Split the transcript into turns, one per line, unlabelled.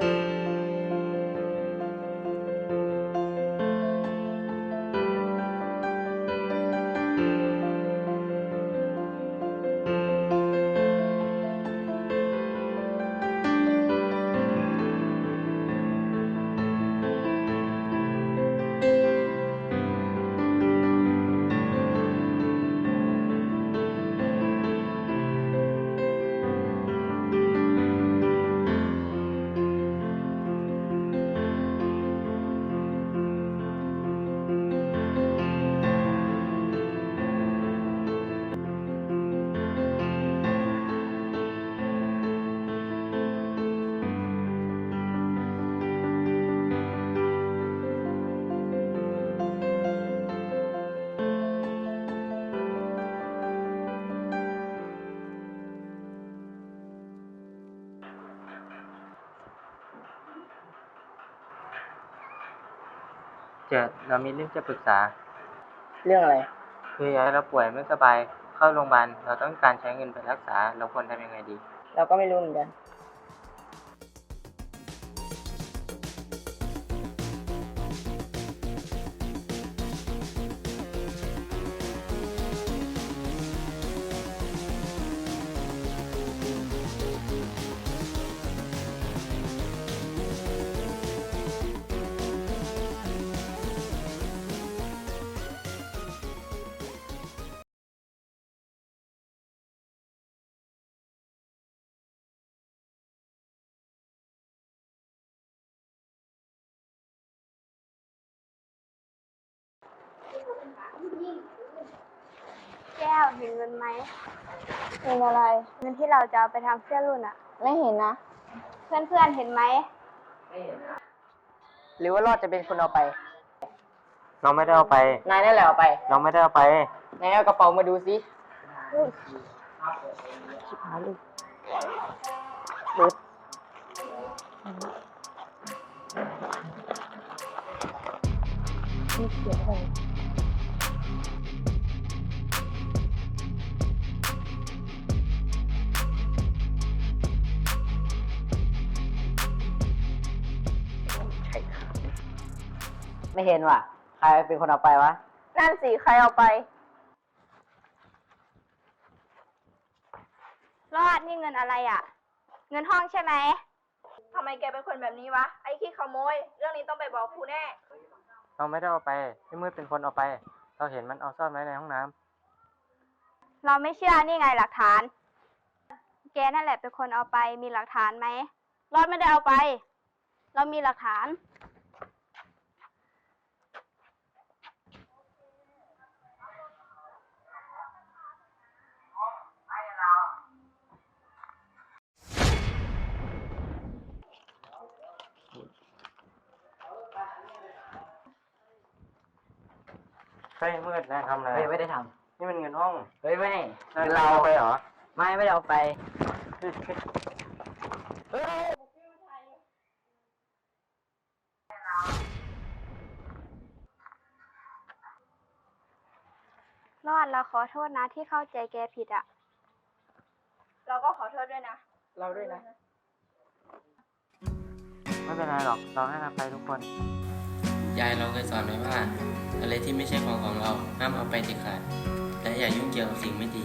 Thank you. เจิดเรามีเรื่องจะปรึกษา
เรื่องอะไร
คือยายเราป่วยไม่สบายเข้าโรงพยาบาลเราต้องการใช้เงินไปรักษาเราควรทำยังไงดี
เราก็ไม่รู้เหมือนกัน
แก้วเห็นเงินไหม
เงินอะไร
เงินที่เราจะเอาไปทำเสื้อรุ่นอะ
ไม่เห็นนะ
เพื่อนๆเห็นไหม
หรือว่ารอดจะเป็นคนเอาไป
เราไม่ได้เอาไป
นายนั่นแหละเอาไป
เราไม่ได้เอาไป
นายเอากระเป๋ามาดูสิชิบหายเลย ไม่เห็นว่ะ ใครเป็นคนเอาไปวะ
นั่นสิใครเอาไป รอดนี่เงินอะไรอะเงินห้องใช่ไหม
ทำไมแกเป็นคนแบบนี้วะ ไอ้ขี้ขโมย เรื่องนี้ต้องไปบอกครูแน่
เราไม่ได้เอาไปพี่มืดเป็นคนเอาไป เราเห็นมันเอาซ่อนไว้ในห้องน้ำ
เราไม่เชื่อนี่ไงหลักฐาน แกนั่นแหละเป็นคนเอาไปมีหลักฐานไหมรอดไม่ได้เอาไป เรามีหลักฐาน
เฮ้ยมืดนายทำอะไร
เฮ้ยไม่ได้ท
นี่มันเงินห้องำ
เฮ้ยไม่
นาย
เรา
เอาไปเหรอ
ไม่ไม่ได้เอาไป
รอดเราขอโทษนะที่เข้าใจแกผิดอะ
เราก็ขอโทษด้วยนะ
เราด้วยนะ
ไม่เป็นไรหรอก เราให้อภัยทุกคน
ยายเราเคยสอนไว้ว่า อะไรที่ไม่ใช่ของของเราห้ามเอาไปเด็ดขาดและอย่ายุ่งเกี่ยวกับสิ่งไม่ดี